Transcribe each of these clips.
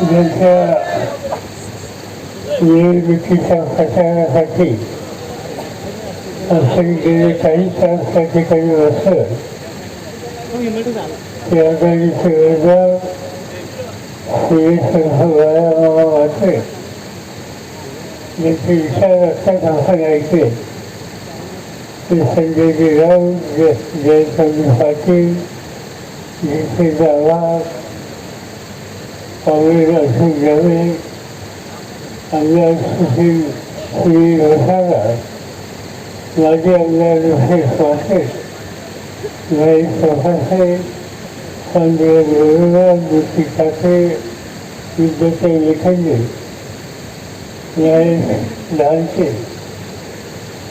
ज्यांच्या वेळविकीच्या प्रचारासाठी आपण गेले काही तास त्या ठिकाणी बसलं ते आघाडीचे अर्जा श्री संघ मामा वाटे यांचे विचार असतात आपण ऐकले. ते संजयजी राऊत जय पाटील जिथे जावा काँग्रेस श्री घोसाळा माजी आमदार ऋषेश वाटे भाई प्रभासे संजय बरोबर दुसरी ठाकरे विद्याचे लेखंडे न्यायेश लहानचे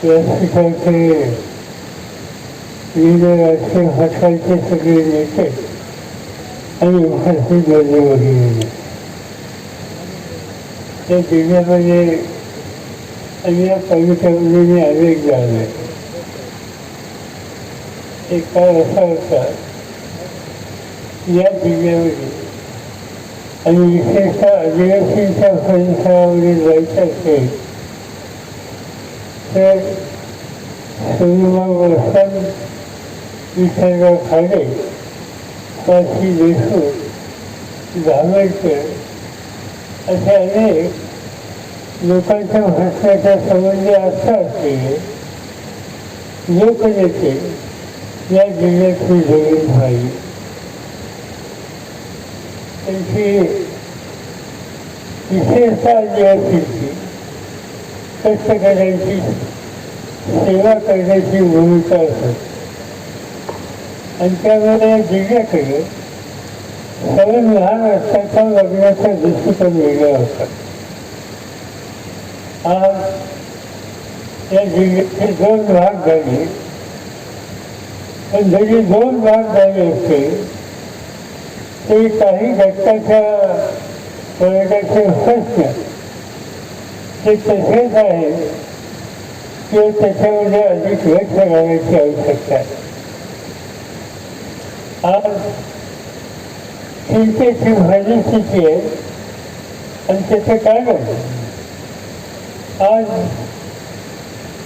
व्यासपीठाचे विविध राजकीय पक्षांचे सगळे नेते आणि उपस्थित गर्दी वगैरे त्या जिल्ह्यामध्ये आणि या कवितेमध्ये अनेक झाले. एक काळ असा होता या जिल्ह्यामध्ये आणि विशेषतः आदिवासींच्या परिसरामध्ये जायचं असेल तर सोनुबाग वसंत विठ्ठलराव खाडे काशी देशमुख धामेडकर असे अनेक लोकांच्या भाषणाच्या संबंधी आस्था असलेले लोकनेते या जिल्ह्यातली जमीन व्हावी त्यांची विशेषता आदिवासीची कष्टकऱ्यांची सेवा करण्याची भूमिका असते. आणि त्यामुळे या जिल्ह्याकडे सर्व लहान असताना लग्नाचा दृष्टिकोन वेगळा होता आज या जिल्ह्याचे दोन भाग झाले. पण जरी दोन भाग झाले असते ते काही घटकाच्या वर्गाचे प्रश्न ते तसेच आहे किंवा त्याच्यामध्ये अधिक लक्ष घालायची आवश्यकता आहे. आज चिंतेची परिस्थिती आहे. आणि त्याचं कारण आज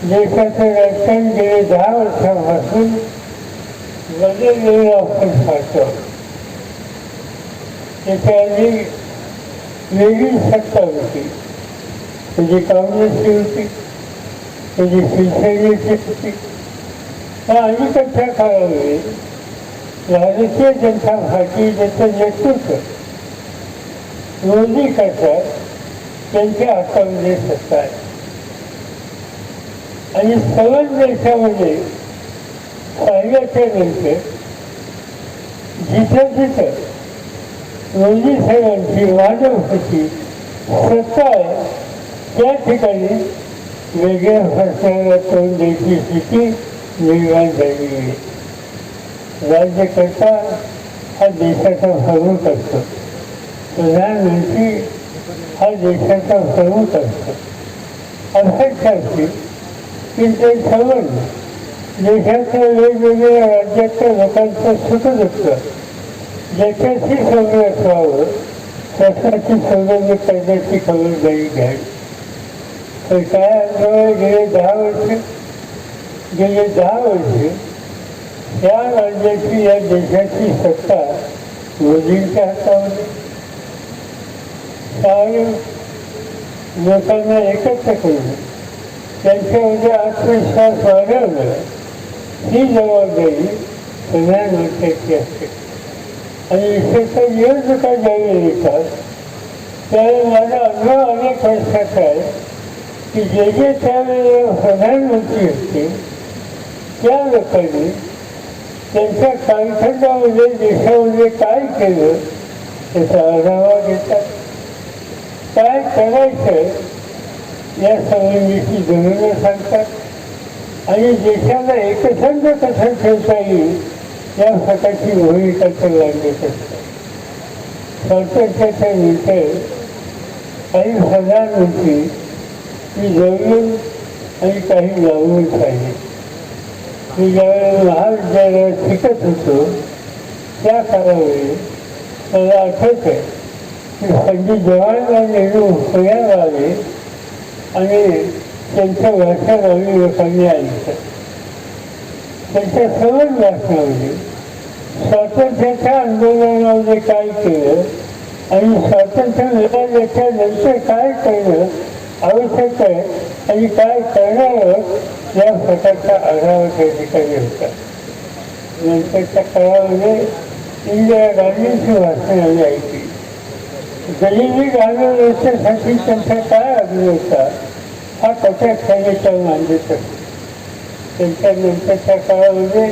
देशाचं राजकारण गेले दहा वर्षापासून बदललेलं आपण पाहतो. त्याच्या आधी वेगळी सत्ता होती. त्याची काँग्रेसची होती. त्याची शिवसेनेची होती. अलीकडच्या काळामध्ये राजकीय जनता ज्याचं नेतृत्व मोदी करतात त्यांच्या हातामध्ये सत्ता आहे आणि सर्वच देशामध्ये पाहिल्याच्या नंतर जिथं जिथं मोदी साहेबांची वाढवण्याची सत्ता आहे त्या ठिकाणी वेगळ्या भाषणाला तोंड द्यायची स्थिती निर्माण झाली आहे राज्यकर्ता हा देशाचा प्रमुख असतो. प्रधानमंत्री हा देशाचा प्रमुख असतो. अपेक्षा असते की ते सर्व देशातल्या वेगवेगळ्या राज्यातल्या लोकांचं सुखद असतं ज्याच्याशी संबंध असावं त्याच्याशी संबंध करण्याची खबरदारी घ्यावी. तर काय गेले दहा वर्ष गेले दहा वर्ष या राज्याची या देशाची सत्ता मोदींच्या हातामध्ये. कायम लोकांना एकत्र करून त्यांच्यामध्ये आत्मविश्वास वाढवणं ही जबाबदारी प्रधानमंत्र्याची असते. आणि विशेषतः निवडणुका ज्यावेळी येतात त्यावेळी माझा अनुभव अनेक वर्षात आहे की जे जे त्यावेळेला प्रधानमंत्री असतील त्या लोकांनी त्यांच्या कालखंडामध्ये देशामध्ये काय केलं? त्याचा आढावा घेतात काय करायचं या संबंधीची धोरणं सांगतात आणि देशाला एकसंध कसं ठेवता येईल या प्रकारची भूमिका ते लागत असतात स्वातंत्र्याच्या नंतर काही प्रधानमंत्री ती जवळून आणि काही लावून पाहिजे मी ज्यावेळेला महाविद्यालयात शिकत होतो. त्या काळामध्ये मला आठवत आहे पंडित जवाहरलाल नेहरू पुण्याला आले आणि त्यांच्या वर्षागावी लोकांनी ऐकलं. त्यांच्या सर्वच भाषणामध्ये स्वातंत्र्याच्या आंदोलनामध्ये काय केलं आणि स्वातंत्र्य मिळाल्याच्या नंतर काय करणं आवश्यक आहे आणि काय करणारं या स्वतःच्या आढावा त्या ठिकाणी होता नंतरच्या काळामध्ये इंदिरा गांधींची भाषण आम्ही ऐकली. गरिबी गाणं रस्त्यासाठी त्यांचा काय आग्रह होता? हा कथाखानेचा मांडत असतो त्यांच्या नंतरच्या काळामध्ये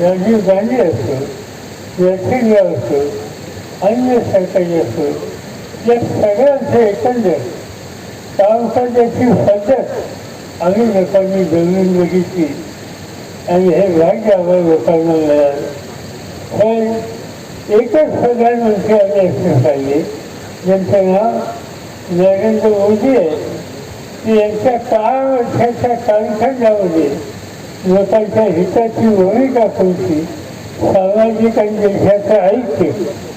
राजीव गांधी असो नरसिंहराव असो अन्य सरकारी असो या सगळ्यांचं एकंदर त्याची पद्धत आम्ही लोकांनी जमीन बघितली. आणि हे भाग्य आम्हाला लोकांना मिळालं. पण एकच प्रधानमंत्री आम्ही असले पाहिजे ज्यांचं नाव नरेंद्र मोदी आहे. की यांच्या काळा वर्षाच्या कालखंडामध्ये लोकांच्या हिताची भूमिका कोणती? सामाजिक आणि देशाचं ऐक्य.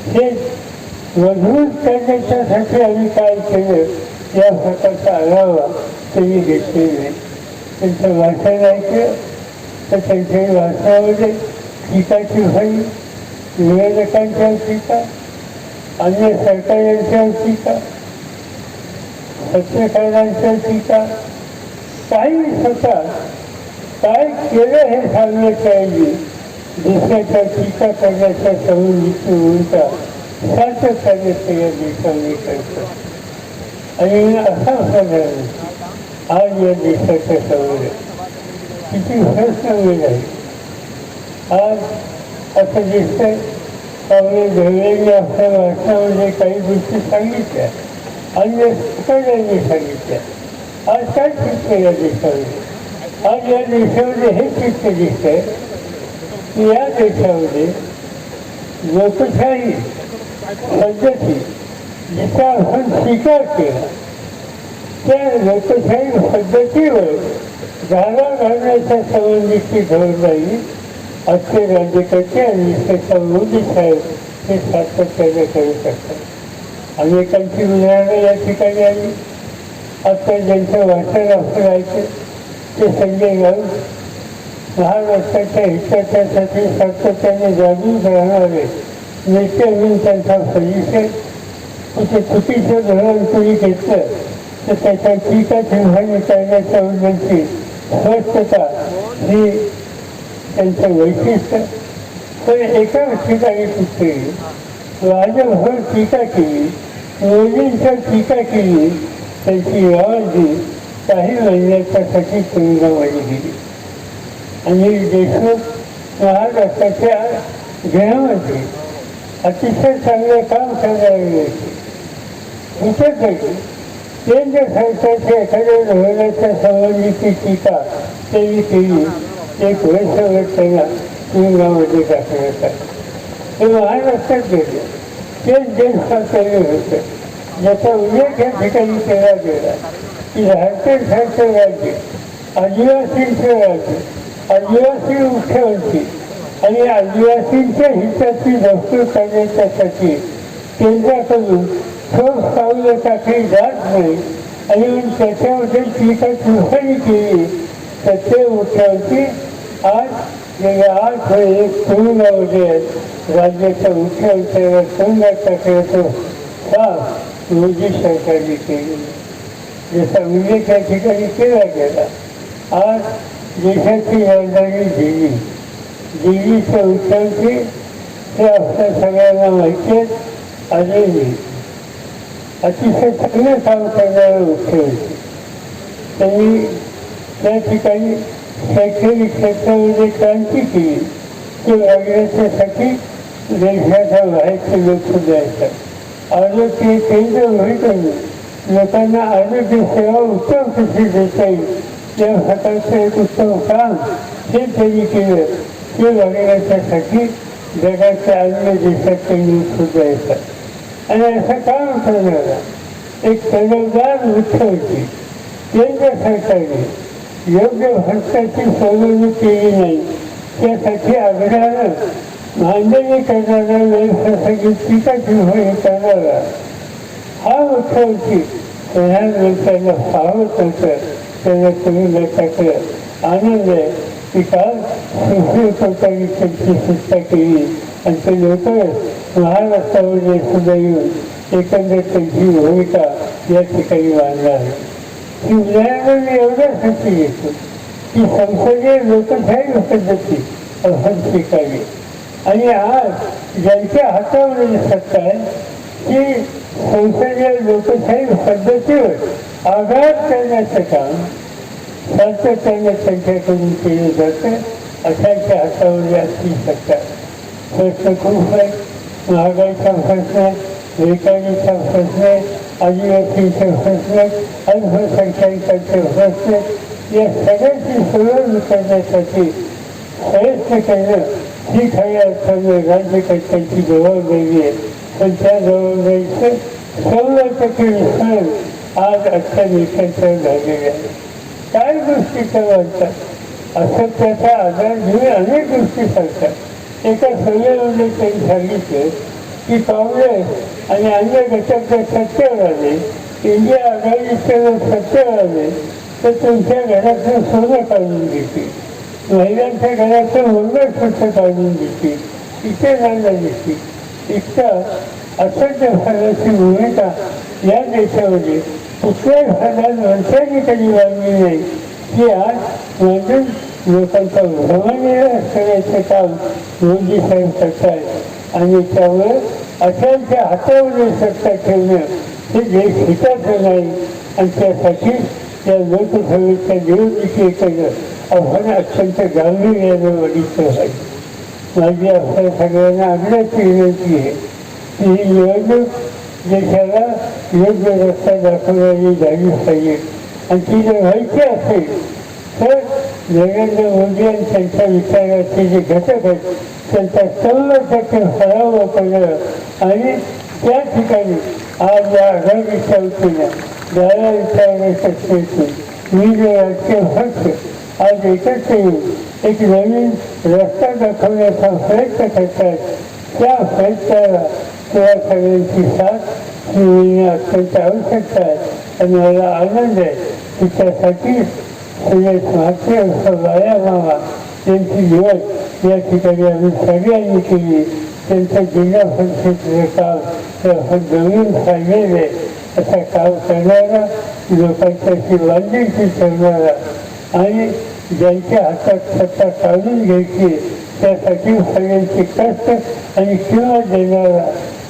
हे मजबूत करण्याच्यासाठी आम्ही काय केलं? या प्रकारचा आढावा त्यांनी घेतलेला आहे त्यांचं वाचन ऐकलं तर त्यांच्या वाचनामध्ये टीकाची होईल निवेदकांच्या टीका अन्य सरकारांच्या टीका पत्रकारांच्या टीका काही स्वतः काय केलं हे सांगलं पाहिजे दुसऱ्याच्या टीका करण्याच्या संबंधीची भूमिका सातत्याने ते या करतात. आणि असा प्रकार आज या देशाच्या समोर किती प्रश्न आहे आज असं दिसतंय त्यामुळे धरलेली आपल्या भाषणामध्ये काही गोष्टी सांगितल्या आणि सगळ्यांनी सांगितल्या आज काय चित्र या देशामध्ये आज या देशामध्ये हे चित्र दिसतंय की या देशामध्ये लोकशाही पद्धती जिचा आपण स्वीकार केला त्या लोकशाही पद्धतीवर जागा घालण्याच्या संबंधीची जबाबदारी आजचे राज्यकर्ते आणि विशेषतः मोदी साहेब हे सातत्याने करत असतात अनेकांची उदाहरणं या ठिकाणी आली आता ज्यांचं वाचन आपण ऐकलं ते संजय राऊत महाराष्ट्राच्या हिताच्यासाठी सातत्याने जागरूक राहणारे नेते म्हणून त्यांचा परिचय ते चुकीचं धोरण कोणी घेतलं तर त्याच्या टीका चिन्हाने करण्याच्या उद्देशी स्वस्थता ही त्यांचं वैशिष्ट्य. पण एका ठिकाणी कुठे राजभर हो टीका केली मोदींच्या टीका केली त्यांची आवाजी काही महिन्याच्यासाठी तुरुंगामध्ये गेली. आणि देशमुख महाराष्ट्राच्या घरामध्ये अतिशय चांगलं काम करायला मिळते कुठेतरी केंद्र सरकारच्या एखाद्या धोरणाच्या संबंधीची टीका त्यांनी केली. एक वर्षभर त्यांना तुरुंगामध्ये टाकण्यात आलं हे महाराष्ट्रात गेले तेच देशपातळीवर होतं. ज्याचा उल्लेख या ठिकाणी केला गेला. की भारतीय झारखंडसारखं राज्य आदिवासींचं राज्य आदिवासी मुख्यमंत्री आणि आदिवासींच्या हिताची दखल करण्याच्यासाठी केंद्राकडून हो, टाकली जात नाही. आणि मग त्याच्यामध्ये काही टिप्पणी केली तर ते मुख्यमंत्री आज गेल्या आठ वेळेस तुरुंगामध्ये आहेत राज्याच्या मुख्यमंत्र्याला तुरुंगात टाकण्याचं काम मोदी सरकारने केली. जसा उल्लेख या ठिकाणी केला गेला. आज देशाची राजधानी दिल्ली. दिल्लीच्या मुख्यमंत्री ते आपल्या सगळ्यांना माहिती आहेत. अजूनही अतिशय चांगलं काम करणारे त्यांनी त्या ठिकाणी शैक्षणिक क्षेत्रामध्ये क्रांती केली ते वागण्याच्यासाठी देशाच्या बाहेरचे लोक सुद्धा आरोग्य केंद्र भूमिकेने लोकांना आरोग्य सेवा उत्तम कशी देता येईल या प्रकारचं एक उत्तम काम हे त्यांनी केलं ते वागण्याच्यासाठी जगाच्या अन्य देशात लोक सुद्धा आणि असं काम करणारा एक तडफदार मुख्यमंत्री केंद्र सरकारने योग्य भारताची सोडवणूक केली नाही. त्यासाठी आग्रहानं मांडणी करणारा व्यवसायासाठी टीका चिन्ह हे करणारा हा मुख्यमंत्री प्रधानमंत्र्यांना पाहत होतं. त्यांना तुम्ही लक्षात आनंद आहे. की काल सुप्रीम सरकारने त्यांची सुटका केली. आणि ते लवकरच महाराष्ट्रामध्ये सुद्धा येऊन एकंदर त्यांची भूमिका या ठिकाणी मांडणार आहे. ही मी एवढ्यासाठी घेतो की संसदीय लोकशाही पद्धती आपण स्वीकारली. आणि आज ज्यांच्या हातावर सत्ता आहे की संसदीय लोकशाही पद्धतीवर आघात करण्याचं काम सातत्याने त्यांच्याकडून केलं जातं अशांच्या हातावर असली सत्ता प्रश्न खूप आहे महागाईचा प्रश्न आहे बेकारीचा प्रश्न आहे आदिवासींचे प्रश्न आहे अल्पसंख्याकांचे प्रश्न आहे या सगळ्याची सोडवणूक करण्यासाठी प्रयत्न करणं ही खऱ्या अर्थाने राज्यकर्त्यांची जबाबदारी आहे पण त्या जबाबदारीचं सव्वा टक्के विस्तार आज आजच्या नेत्यांच्यावर झालेले आहे काय गोष्टी करतात असं त्याचा आधार घेऊन अनेक गोष्टी सांगतात एका सर्वेमध्ये त्यांनी सांगितले की काँग्रेस आणि अन्य घटक जर सत्तेवर आले. इंडिया आघाडीचे जर सत्तेवर आले तर तुमच्या घरातलं सोनं काढून घेतील महिलांच्या घरातलं मंगळसूत्र काढून घेतील इथे जायला घेतील इतका असंख्य भागाची भूमिका या देशामध्ये कुठल्याही भागात माणसांनी कधी वाढली नाही. की आज म्हणून लोकांचा भ्रमणीय करण्याचं काम मोदी साहेब करतात आणि त्यामुळे अशांच्या हातावर सत्ता ठेवणं हे देश हिताचं नाही आणि त्यासाठी त्या लोकसभेच्या निवडणुकीकडे आव्हान अत्यंत गांभीर्यानं बघितलं आहे माझी आपल्या सगळ्यांना आग्रहाची विनंती आहे की ही निवडणूक देशाला योग्य रस्ता दाखवणारी झाली पाहिजे आणि ती जर व्हायची असेल तर नरेंद्र मोदी आणि त्यांच्या विचाराचे जे घटक आहेत त्यांचा सव्वा टक्के फराव पडलं. आणि त्या ठिकाणी आज या आघाडीच्या वतीनं ज्याला विचारण्याच्या स्थितीतून मी जे राजकीय हक्क आज एकत्र येऊन एक नवीन रस्ता दाखवण्याचा प्रयत्न करतात त्या प्रयत्नाला किंवा सगळ्यांची साथ ही अत्यंत आवश्यकता आहे. आणि मला आनंद आहे की त्यासाठी म्हणजे म्हात्रे बाया मामा यांची निवड या ठिकाणी आम्ही सगळ्यांनी केली त्यांच्या जिल्हा परिषदेचं काम हे आपण जमीन सांगलेलं असं काम करणारा लोकांच्याशी बांधिलकी करणारा आणि ज्यांच्या हातात सत्ता काढून घ्यायची त्यासाठी सगळ्यांचे कष्ट आणि किंवा देणारा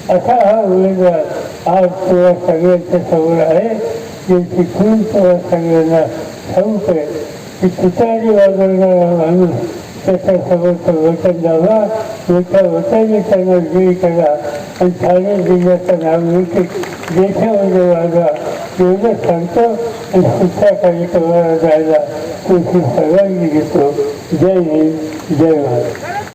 असा हा उमेदवार. आज तुला सगळ्यांच्या समोर आहे. ज्यांची खून तुला सगळ्यांना ठाऊक आहे की तुतारी वाजवणारा माणूस त्याच्या समोरचं वचन दाबा मोठ्या वचने त्यांना विजयी करा आणि ठाणे जिल्ह्याचं नाव मोठे देशामध्ये वाढवा एवढं सांगतो आणि पुढच्या कार्यक्रमाला जायला तुमची परवानगी घेतो जय हिंद जय महाराज